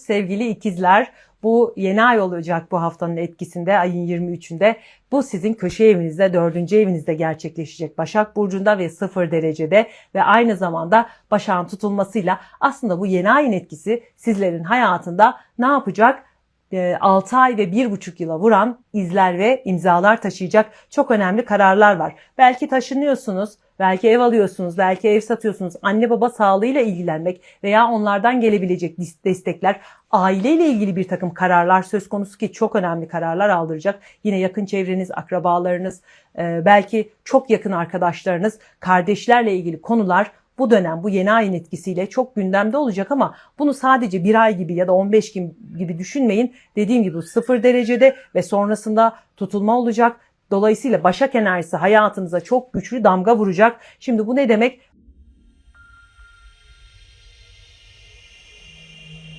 Sevgili ikizler bu yeni ay olacak bu haftanın etkisinde ayın 23'ünde. Bu sizin köşe evinizde, dördüncü evinizde gerçekleşecek. Başak Burcu'nda ve sıfır derecede ve aynı zamanda Başak'ın tutulmasıyla aslında bu yeni ayın etkisi sizlerin hayatında ne yapacak? 6 ay ve 1,5 yıla vuran izler ve imzalar taşıyacak çok önemli kararlar var. Belki taşınıyorsunuz, belki ev alıyorsunuz, belki ev satıyorsunuz. Anne baba sağlığıyla ilgilenmek veya onlardan gelebilecek destekler, aileyle ilgili bir takım kararlar söz konusu ki çok önemli kararlar aldıracak. Yine yakın çevreniz, akrabalarınız, e, belki çok yakın arkadaşlarınız, kardeşlerle ilgili konular bu dönem bu yeni ayın etkisiyle çok gündemde olacak ama bunu sadece bir ay gibi ya da 15 gün gibi düşünmeyin. Dediğim gibi sıfır derecede ve sonrasında tutulma olacak. Dolayısıyla Başak enerjisi hayatınıza çok güçlü damga vuracak. Şimdi bu ne demek?